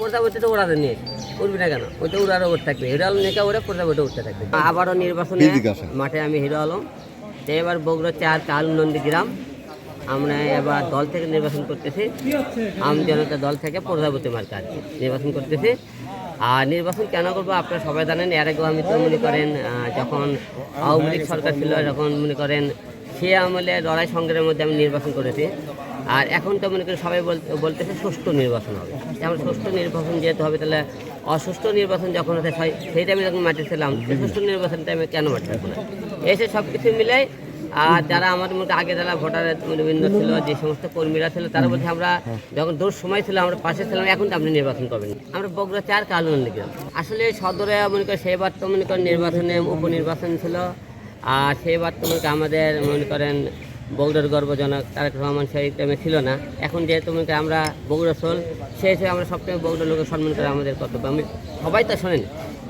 প্রজাপতি তো ওড়াতে নিয়ে উঠবি না কেন? ওই তো উড়ার ওর থাকবে। হিরো আলম নেকা ওরা প্রজাপতি উঠতে থাকবে। আবারও নির্বাচনে মাঠে আমি হিরো আলম। এবার বগুড়া চার কালনন্দী গ্রাম আমরা এবার দল থেকে নির্বাচন করতেছি। আম জনতা দল থেকে প্রজাপতি মার্কা নির্বাচন করতেছি। আর নির্বাচন কেন করব আপনারা সবাই জানেন। এর আগেও আমি তো মনে করেন যখন আওয়ামী লীগ সরকার ছিল যখন মনে করেন সে আমলে লড়াই সংগ্রামের মধ্যে আমি নির্বাচন করেছি। আর এখন তো মনে করি সবাই বলতে বলতেছে সুষ্ঠু নির্বাচন হবে। যেমন সুষ্ঠু নির্বাচন যেহেতু হবে, তাহলে অসুষ্ঠু নির্বাচন যখন হতে হয়, সেই টাইমে যখন মাঠে ছিলাম তো সুষ্ঠু নির্বাচন টাইমে কেন মাঠে থাকব না? এসে সব কিছু মিলাই আর যারা আমাদের মধ্যে আগে যারা ভোটার বৃন্দ ছিল, যে সমস্ত কর্মীরা ছিল, তারা বলছে আমরা যখন দূর সময় ছিল, আমরা পাশে ছিলাম, এখন তো আপনি নির্বাচন করবেন। আমরা বগুড়া চার কালন লিখলাম আসলে সদরে মনে করেন সেবার তো মনে করেন নির্বাচনে উপনির্বাচন ছিল, আর সেবার তো মনে আমাদের মনে করেন বগুড়ার গর্বজনক তারেক রহমান সেই টাইমে ছিল না। এখন যেহেতু আমরা বগুড়া সোল সেই হিসেবে আমরা সবসময় বগুড়ার লোকের সম্মান করে আমাদের কর্তব্য। আমি সবাই তো শোনেন,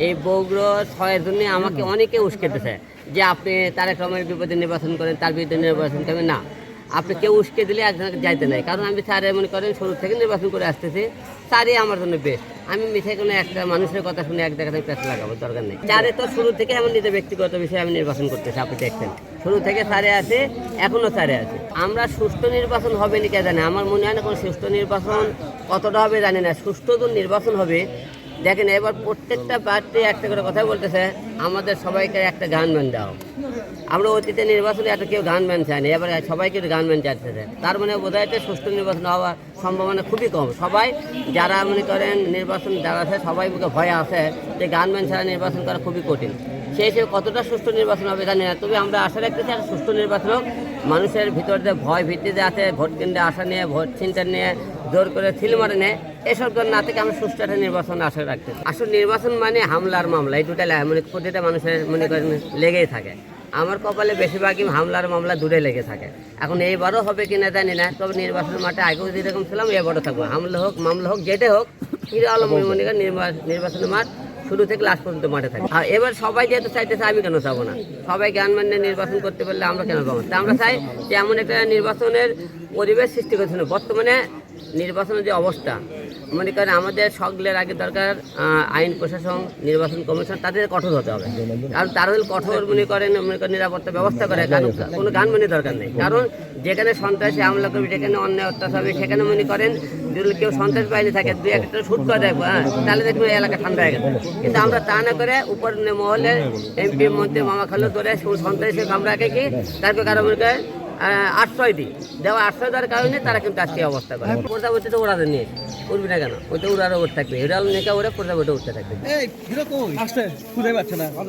এই বগুড়ো ছয়ের জন্য আমাকে অনেকে উস্কেতেছে যে আপনি তারেক রহমানের বিপদে নির্বাচন করেন, তার বিরুদ্ধে নির্বাচন করবেন না আপনি কেউ উস্কে দিলে একজনকে যাইতে নাই। কারণ আমি স্যারে মনে করেন শুরু থেকে নির্বাচন করে আসতেছি তারই আমার জন্য বেস্ট আমি মিঠে কোনো একটা মানুষের কথা শুনে এক জায়গাতে পেছ লাগাবো, দরকার নেই। চারে তো শুরু থেকে আমার নিজের ব্যক্তিগত বিষয়ে আমি নির্বাচন করতেছি, আপনি দেখছেন। শুরু থেকে সারে আছে এখনও স্যারে আছে। আমরা সুষ্ঠু নির্বাচন হবে না কে জানে, আমার মনে হয় না কোনো সুষ্ঠু নির্বাচন কতটা হবে জানি না। সুষ্ঠু নির্বাচন হবে দেখেন, এবার প্রত্যেকটা পার্টি একটা করে কথা বলতেছে, আমাদের সবাইকে একটা গানম্যান দাও। আমরা অতীতে নির্বাচনে একটা কেউ গানম্যান চাইনি, এবার সবাইকে গানম্যান চাইতেছে। তার মানে বোধ হয় সুষ্ঠু নির্বাচন হওয়ার সম্ভাবনা খুবই কম। সবাই যারা মনে করেন নির্বাচন যারা আছে সবাই মুখে ভয় আছে যে গানম্যান ছাড়া নির্বাচন করা খুবই কঠিন। সেই হিসেবে কতটা সুষ্ঠু নির্বাচন হবে জানি না, তবে আমরা আশা রাখতেছি একটা সুষ্ঠু নির্বাচন হোক। মানুষের ভিতর যে ভয় ভিত্তিতে আছে, ভোট কেন্দ্রে আসা নিয়ে, ভোট চিন্তা নিয়ে, জোর করে ছিল মারে নেয় এসব না থেকে আমরা সুষ্ঠু একটা নির্বাচন আশা রাখতে। আসলে নির্বাচন মানে হামলার মামলা এই দুটা মানে প্রতিটা মানুষের মনে করেন লেগেই থাকে। আমার কপালে বেশিরভাগই হামলার মামলা দূরে লেগে থাকে। এখন এইবারও হবে কিনা জানি না তবে নির্বাচনের মাঠে আগেও যেরকম ছিলাম এবারও থাকব। হামলা হোক মামলা হোক যেটা হোক হিরো আলম মনে করেন নির্বা- নির্বাচনের মাঠ শুরু থেকে লাস্ট পর্যন্ত মাঠে থাকে আর এবার সবাই যেহেতু চাইতেছে আমি কেন চাবো না? সবাই জ্ঞান মান্য নির্বাচন করতে পারলে আমরা কেন পাবো তা আমরা চাই যে এমন একটা নির্বাচনের পরিবেশ সৃষ্টি করছে। বর্তমানে নির্বাচনের যে অবস্থা মনে করেন আমাদের সকলের আগে দরকার আইন, প্রশাসন, নির্বাচন কমিশন, তাদের কঠোর হতে হবে। কারণ তারা যদি কঠোর মনে করেন মনে করেন নিরাপত্তা ব্যবস্থা করে, কারণ কোনো গান মানে দরকার নেই। কারণ যেখানে সন্ত্রাসী হামলা করবে, যেখানে অন্যায় অত্যাচার হবে, সেখানে মনে করেন যদি কেউ সন্ত্রাস বাহিনী থাকে, দুই একটা শুট করে দেখব হ্যাঁ তাহলে দেখবেন এলাকা ঠান্ডা হয়ে গেছে। কিন্তু আমরা তা না করে উপর মহলে এমপি মন্ত্রী মামা খালো ধরে সন্ত্রাসী আমরা কি তারপর কারও মনে করেন আশ্রয় দিই। দেওয়া আশ্রয় দেওয়ার কারণে তারা কিন্তু আজকে অবস্থা করে। প্রজাপতি তো ওড়াতে নিয়ে উঠবি না কেন? ওই তো ওর থাকবে। হিরো আলম নেকা ওরা প্রজাপতি উঠতে থাকবে। এই হিরো কই? আসছে খুঁজে পাচ্ছে না। কত